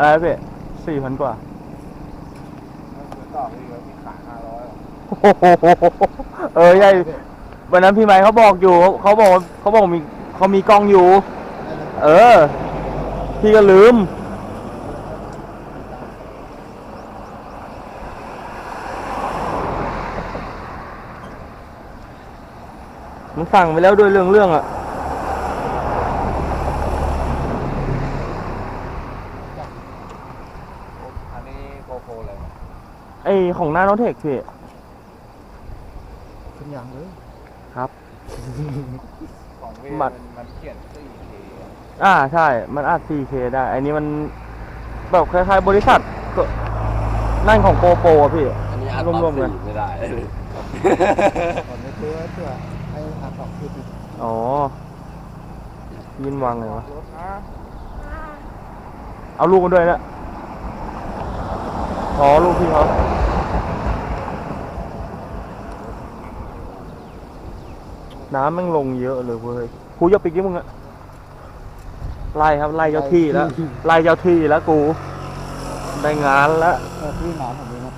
อะไรนะพี่สี่พันกว่า ต่อพี่มีขายห้าร้อยโอ้โหเออใช่วันนั้นพี่ไม้เขาบอกอยู่เขาบอกว่าเขาบอกมีเขามีกล้องอยู่ เออ พี่ก็ลืม มันสั่งไปแล้วด้วยเรื่องเรื่องอะ อั นนี้โกโปรเลยไอของหน้าโนเทคพี่ ขึ้นยังเลยครับ ของพี่มัมัดนมันเขียนสี่ทีอ่าใช่ มันอัด 4K ได้ อันนี้มันแบบคล้ายๆ บริษัทก็นั่นของโกโปรอะพี่ อันนี้อัดรวมๆกัน ไม่ได้ผมไม่ซื้อเพื่อให้หาสองคืนอ๋อ ยินวางเลยวะ รถนะเอาลูกมาด้วยนะ อ๋อลูกพี่เขาน้ำแม่งลงเยอะเลยเว้ยกูยกไปกี่มึงอะไล่ครับไล่เจ้าที่แล้วไล่เจ้าที่แล้วกู ได้งานแล้วเออพี่หมาผมเองครับ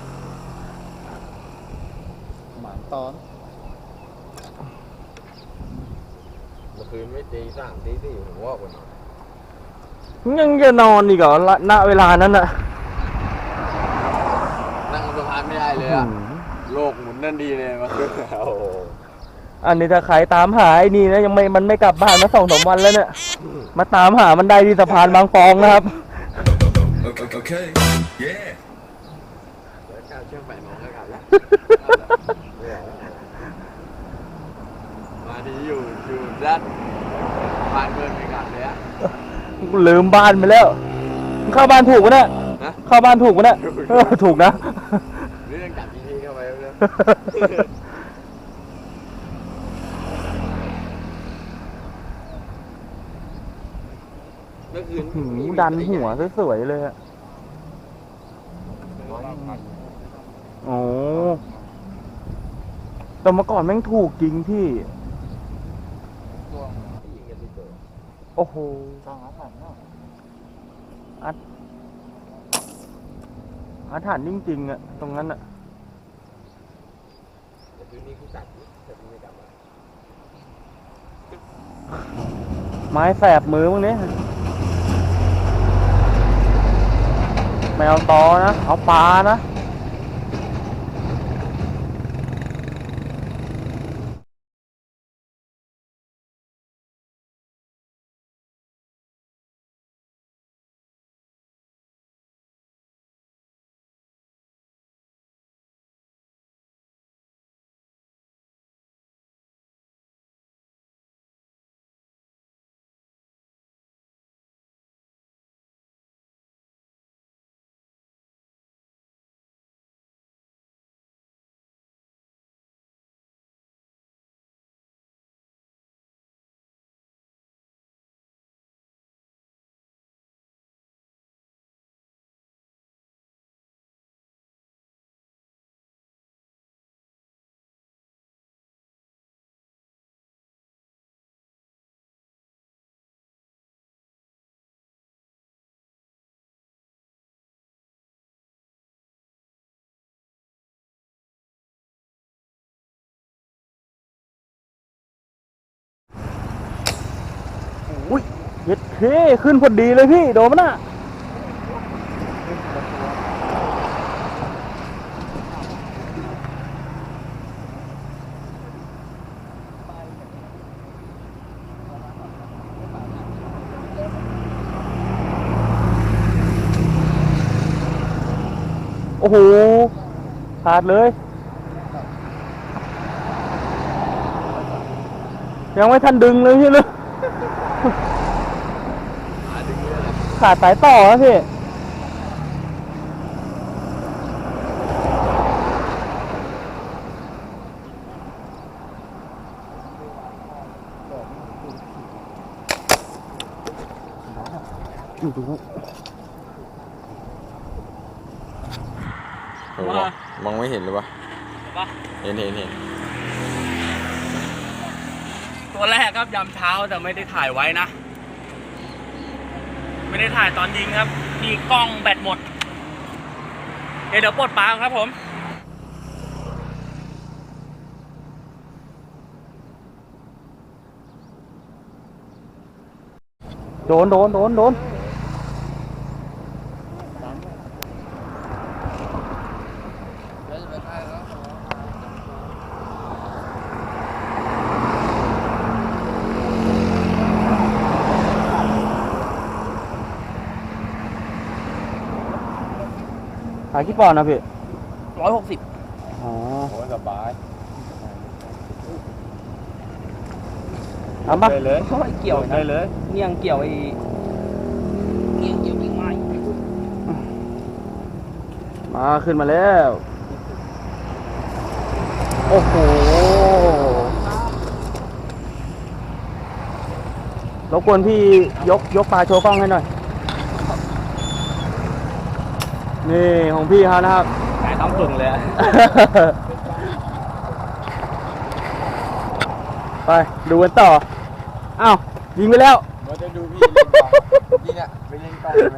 หมาตอนเมื่อคืนไม่ตีสามตีสี่ผมว่าคนนอนยังจะนอนอีกเหรอละณเวลานั้นอะ นั่งบนสะพานไม่ได้เลย อะโลกหมุนนั่นดีเลยเมื่อคืนโอ้โหอันนี้ถ้าใครตามหาไอ้นี่นะยังไม่มันไม่กลับบ้านมาสองสามวันแล้วเนี่ย มาตามหามันได้ที่สะพานบางฟองนะครับ Okay, okay. yeah. แล้วการเชื่อมไปมองแล้วกันแล้วมาดีอยู่อยู่ด้านผ่านเมืองไปกันเลยอะลืมบ้านไปแล้วมึงเข้าบ้านถูกปะเนี่ย นะเข้าบ้านถูกปะเนี่ยเออถูกนะเรื่องจับทีทีเข้าไปแล้วเมื่อคืนหืมดันหัวสวยๆเลยอะร้อยพันโอ้แต่เมื่อก่อนแม่งถูกจริงพี่ช่วงยิงกันที่ตัวโอ้โหสร้างอาถรรพ์เนาะอาถรรพ์จริงๆอะตรงนั้นอะ แต่คืนนี้กูจัดแต่กู ไม้แสบมือมึงเนี่ยไม่เอาตอนะ เอาปลานะ เย็ดเคขึ้นพอดีเลยพี่ โดมันอะโอ้โหขาดเลย ยังไม่ทันดึงเลยพี่เลยาดึงเลยนะ ขาดสายต่อนะพี่อยู่ดูโอ้โหมองไม่เห็นเลยวะเห็นเห็นเห็นตัวแรกครับยามเช้าแต่ไม่ได้ถ่ายไว้นะ ไม่ได้ถ่ายตอนยิงครับ มีกล้องแบตหมด เดี๋ยวเดี๋ยวปลดปลาครับผมโดนโดนโดนโดน ขายกี่ปอนด์นะพี่ร้อยหกสิบอ๋อโอ้สบายทำปะได้เลยเขาเกี่ยวได้นะเลยเงี้ยงเกี่ยวไอ้เงี้ยงเกี่ยวกิ่งไม้มาขึ้นมาแล้ว โอ้โหรบกวนพี่ยกยกปลาโชว์กล้องให้หน่อย นี่ของพี่เขานะครับ แต่ทำตุ่นเลยอะไปดูกันต่อ อ้าว ยิงไปแล้วมันจะดูพี่เล่นกล้องนี่เนี่ยไปเล่นกล้องไหม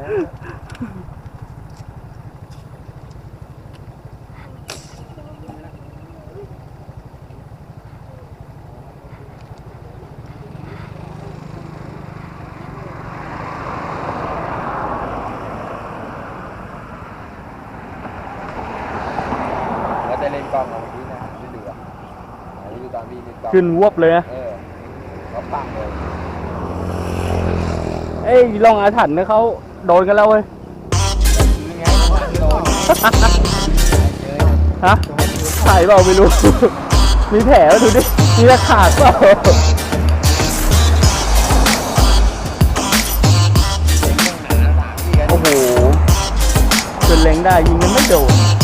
ว่าจะเล่นกล้องเอาเมื่อกี้นะที่เหลืออันนี้ดูตอนพี่เล่นกล้อง ขึ้นวบเลยนะเออเขาปังเลยเอ้ยลองอาถรรพ์นะเขาโดนกันแล้วเว้ยยังไงมันโดนฮะถ่ายเปล่าไม่รู้ มีแผลวะดูดิมีตะขาดเปล่าโอ้โหจนเล็งได้ยิงกันไม่โดน